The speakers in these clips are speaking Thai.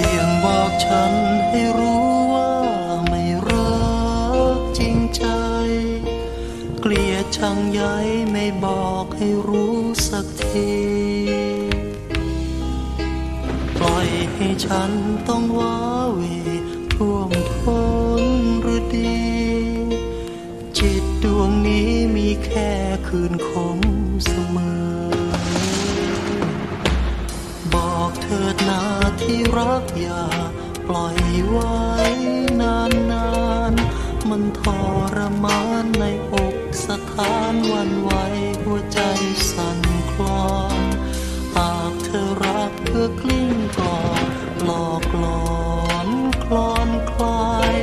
ียงบอกฉันให้รู้ว่าไม่รักจริงใจ เกลียดชังใยไม่บอกให้รู้สักที ปล่อยให้ฉันต้องว้าเหวท่วมท้นหรือดี จิตดวงนี้มีแค่คืนคมเสมอ บอกเถิดนาที่รักอย่าปล่อยไว้นานนานๆมันทรมานในอกสถานวันไหวหัวใจสั่นคลอนหากเธอรักเธอกลิ้งกลอหลอกหลอนคลอนคลาย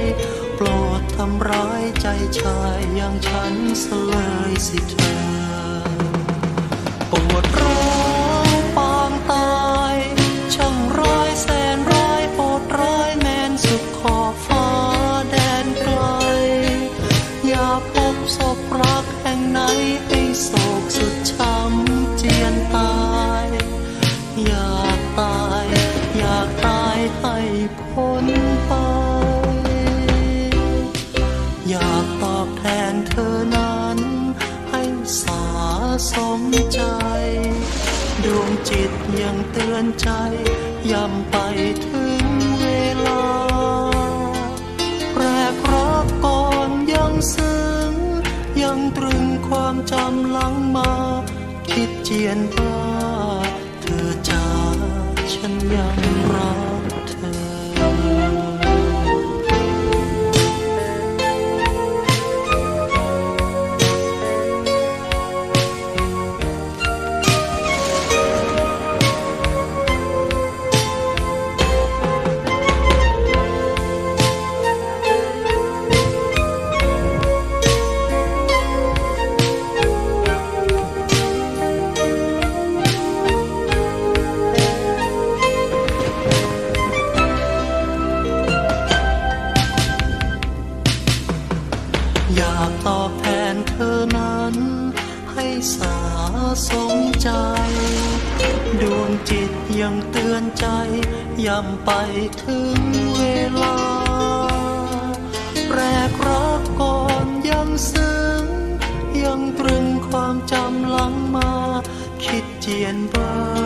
โปรดทำร้ายใจชายอย่างฉันเสลยสิเธอปวด ไหนให้โศกสุดช้ำเจียนตาย อยากตาย อยากตายให้พ้นไป อยากตอบแทนเธอนั้น ให้สาสมใจ ดวงจิตยังเตือนใจย้ำไปถึงเวลา ความจำหลังมา คิดเจียนว่าเธอจาฉันยัง อยากตอบแทนเธอนั้น ให้สาสมใจ ดวงจิตยังเตือนใจย้ำไปถึงเวลาแรกรักก่อนยังซึ้ง ยังตรึงความจำหลังมา คิดเจียนว่า